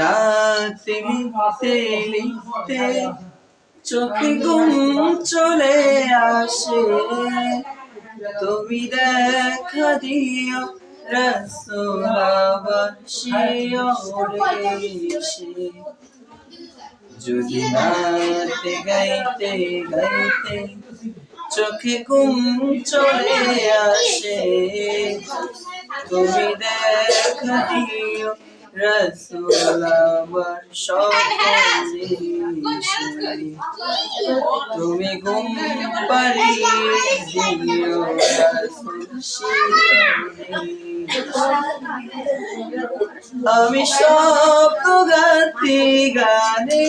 নাতে লিখতে চোখে ঘুম চলে আসে। তুমি দেখা দিও যদি নাতে গাইতে গাইতে চোখে ঘুম চলে আসে, তুমি দেখা দিও রসোলাবার সকলে তুমি ঘুম পাড়িয়ে দিও রাসূল আমি শব্দ গাতি গানে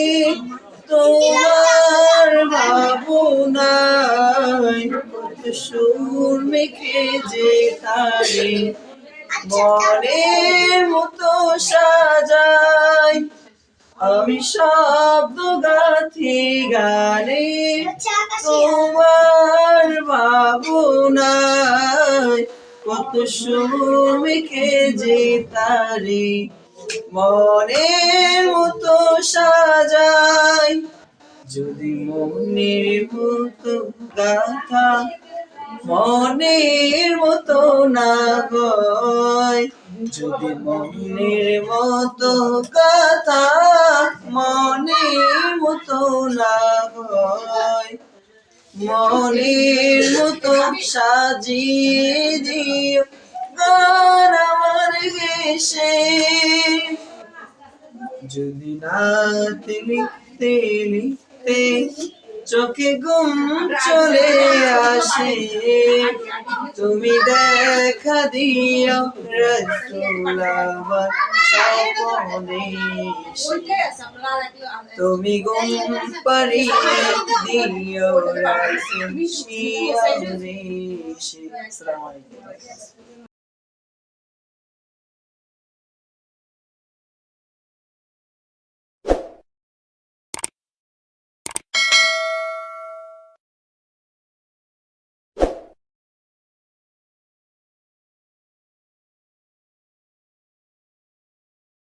তোমার ভাবনায় সুর মেখে যে তারে মতো সাজাই। আমি শব্দ গাথি গানে তোমার ভাবনায় কত সুর মেখে যে তারে মনের মতো সাজাই। যদি মনের মতো গাথা মনের মতো না গয় যদি মনের মতো কথা মনের মতো না গয় মনের মতো সাজিয়ে দিও গান যদি নাতে লিখতে লিখতে চোখে ঘুম চলে আসে তুমি দেখা দিও রসুলাবার স্বপনে তুমি গুম পারিয়ে দিও রসুল শিয়ারে আসসালামু আলাইকুম।